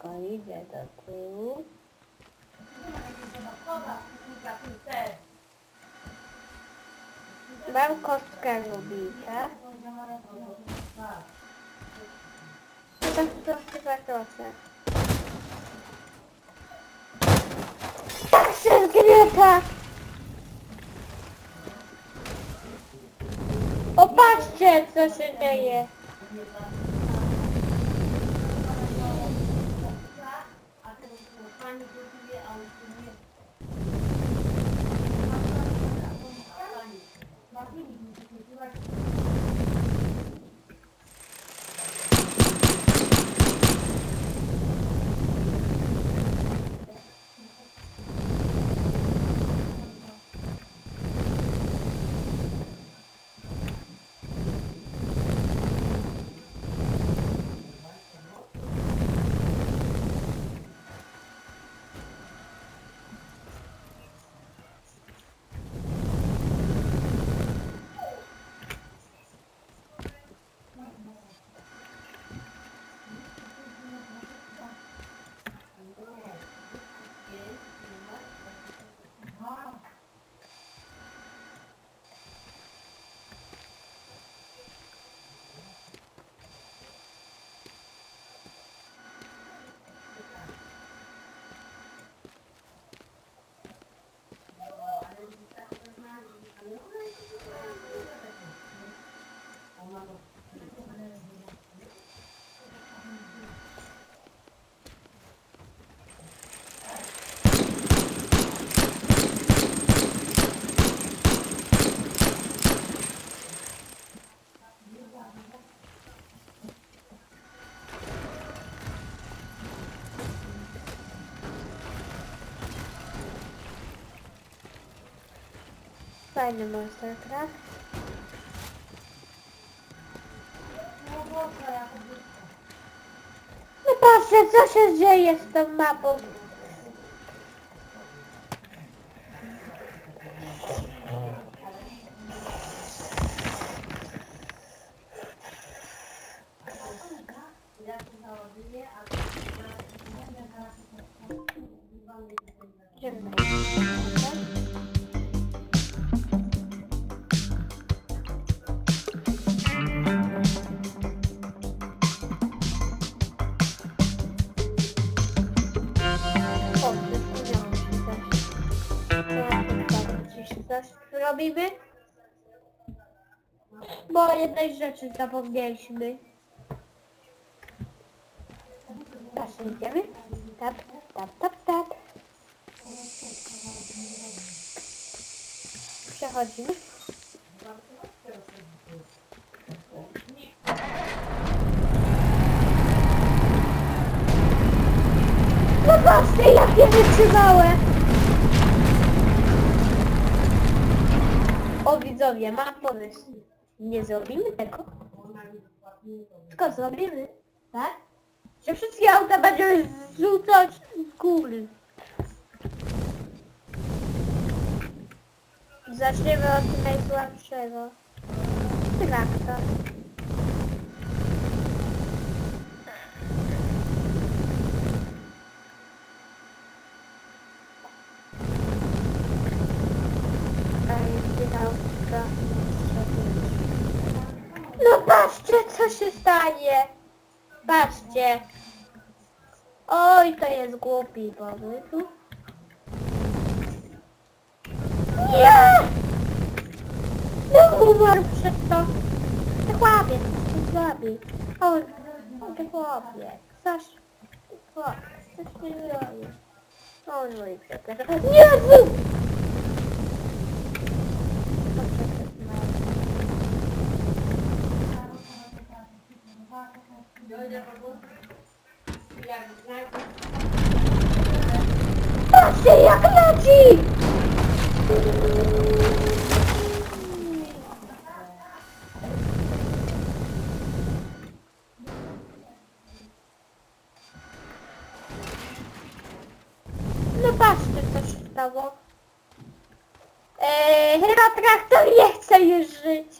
Szybko idę do tyłu. Mam kostkę Rubika. To tak proszę. Tak się zgniata! Opatrzcie, co się dzieje. Fajny monster truck. No patrzcie, co się dzieje z tą mapą. Idziemy robimy. Bo jednej rzeczy zapomnieliśmy. Teraz idziemy. Tap, tap, tap, tap. Przechodzimy. No patrzcie, jak je wytrzymałem! O widzowie, mam pomysł. Nie zrobimy tego? Tylko zrobimy, tak? Że wszystkie auta będziemy zrzucać z góry. Zaczniemy od najsłabszego. Traktor. No patrzcie, co się stanie. Patrzcie. Oj, to jest głupi pomysł. Nie! No umarł przez to. Ty chłopie, ty chłopie. Oj, ty chłopie. Coś, ty chłopie, coś ty robisz. O, no i przepraszam. Jezu! Patrzcie jak leci! No patrzcie co się stało. Eee, chyba traktor nie chce już żyć.